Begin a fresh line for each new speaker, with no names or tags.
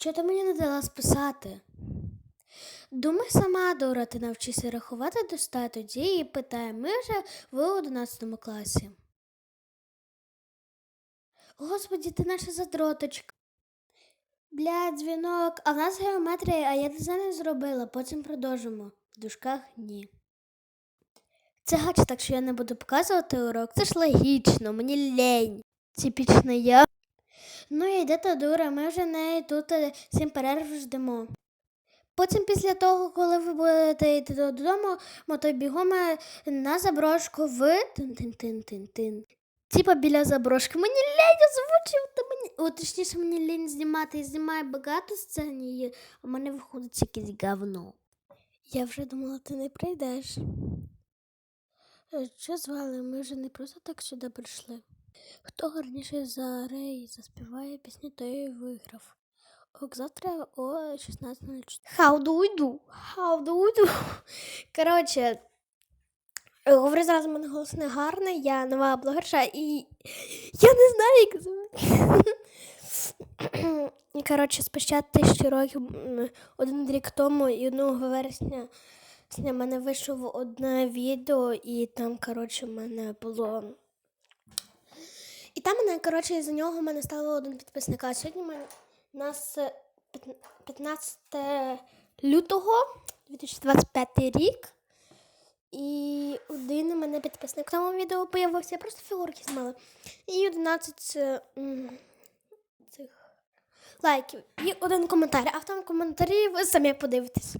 Чого ти мені не дала списати? Думай сама, Дора, ти навчися рахувати до ста тоді і питає, ми вже в 11 класі. Господі, ти наша задроточка. Бля, дзвінок, а в нас геометрія, а я дизайн зробила, потім продовжимо. В дужках ні. Це гач, так що я не буду показувати урок. Це ж логічно, мені лень. Типічно я. Ну і йдете дура, ми вже неї тут е, сім перерв ждемо. Потім, після того, коли ви будете йти додому, ми то бігом е, на заброшку в тин-тин-тин-тин-тин. Типа біля заброшки. Мені лень озвучувати, мені. О, точніше, мені лень знімати. Я знімаю багато сцен, і у мене виходить якесь говно. Я вже думала, ти не прийдеш. Е, Що звали? Ми вже не просто так сюди прийшли. Хто гарніше за Рей заспіває пісню, той виграв. Ок, завтра о 16.04. How do we do? How do we do? Коротше, говорю зразу, мене голос не гарний, я нова блогерша і я не знаю, як звати. Коротше, спустя тисячу років, один рік тому і 1 вересня в мене вийшло одне відео, і там, коротше, в мене було. І там мене, коротше, із-за нього в мене стало один підписник. А сьогодні мене, у нас е, 15 лютого 2025 рік. І один у мене підписник в тому відео появився, я просто фігурки знімала. І 11 е, цих лайків. І один коментар. А в тому коментарі ви самі подивитесь.